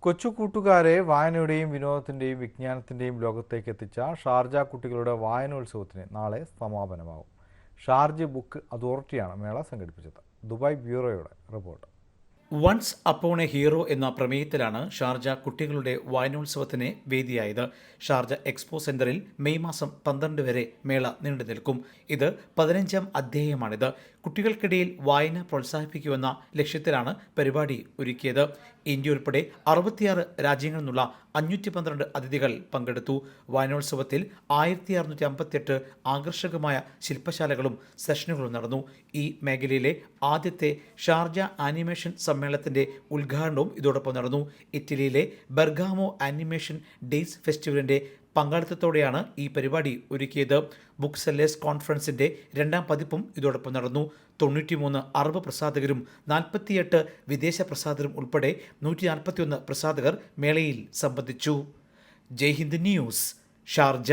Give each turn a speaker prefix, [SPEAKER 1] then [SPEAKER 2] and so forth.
[SPEAKER 1] കൊച്ചു കൂട്ടുകാരെ വായനയുടെയും വിനോദത്തിന്റെയും വിജ്ഞാനത്തിന്റെയും ലോകത്തേക്ക് എത്തിച്ച ഷാർജ കുട്ടികളുടെ വായനോത്സവത്തിന് നാളെ സമാപനമാവും. ഷാർജ ബുക്ക് അതോറിറ്റിയാണ് മേള സംഘടിപ്പിച്ചത്. Dubai ബ്യൂറോയുടെ report.
[SPEAKER 2] Once upon a hero എന്ന പ്രമേയത്തിലാണ് ഷാർജ കുട്ടികളുടെ വായനോത്സവത്തിന് വേദിയായത്. ഷാർജ എക്സ്പോ സെന്ററിൽ മെയ് മാസം പന്ത്രണ്ട് വരെ മേള നീണ്ടു നിൽക്കും. ഇത് പതിനഞ്ചാം അധ്യായമാണിത്. കുട്ടികൾക്കിടയിൽ വായന പ്രോത്സാഹിപ്പിക്കുമെന്ന ലക്ഷ്യത്തിലാണ് പരിപാടി ഒരുക്കിയത്. ഇന്ത്യ ഉൾപ്പെടെ അറുപത്തിയാറ് രാജ്യങ്ങളിൽ നിന്നുള്ള അഞ്ഞൂറ്റി പന്ത്രണ്ട് അതിഥികൾ പങ്കെടുത്തു. വായനോത്സവത്തിൽ ആയിരത്തി അറുന്നൂറ്റി അമ്പത്തിയെട്ട് ആകർഷകമായ ശില്പശാലകളും സെഷനുകളും നടന്നു. ഈ മേഖലയിലെ ആദ്യത്തെ ഷാർജ ആനിമേഷൻ സമ്മേളനത്തിന്റെ ഉദ്ഘാടനവും ഇതോടൊപ്പം നടന്നു. ഇറ്റലിയിലെ ബെർഗാമോ ആനിമേഷൻ ഡേയ്സ് ഫെസ്റ്റിവലിന്റെ പങ്കാളിത്തത്തോടെയാണ് ഈ പരിപാടി ഒരുക്കിയത്. ബുക്ക് സെല്ലേഴ്സ് കോൺഫറൻസിന്റെ രണ്ടാം പതിപ്പും ഇതോടൊപ്പം നടന്നു. തൊണ്ണൂറ്റിമൂന്ന് അറബ് പ്രസാധകരും നാൽപ്പത്തിയെട്ട് വിദേശ പ്രസാധകരും ഉൾപ്പെടെ നൂറ്റി നാൽപ്പത്തിയൊന്ന് പ്രസാധകർ മേളയിൽ സംബന്ധിച്ചു. Jaihind news Sharjah.